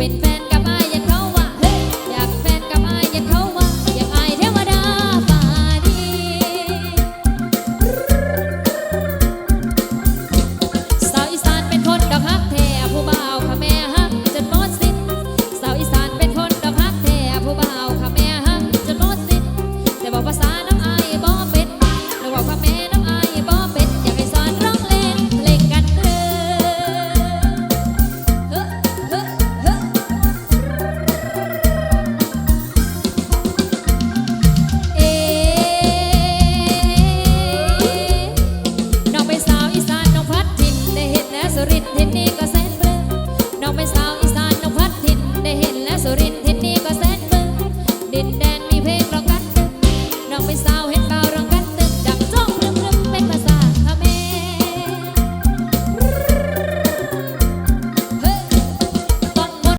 with ริตเห็นนี่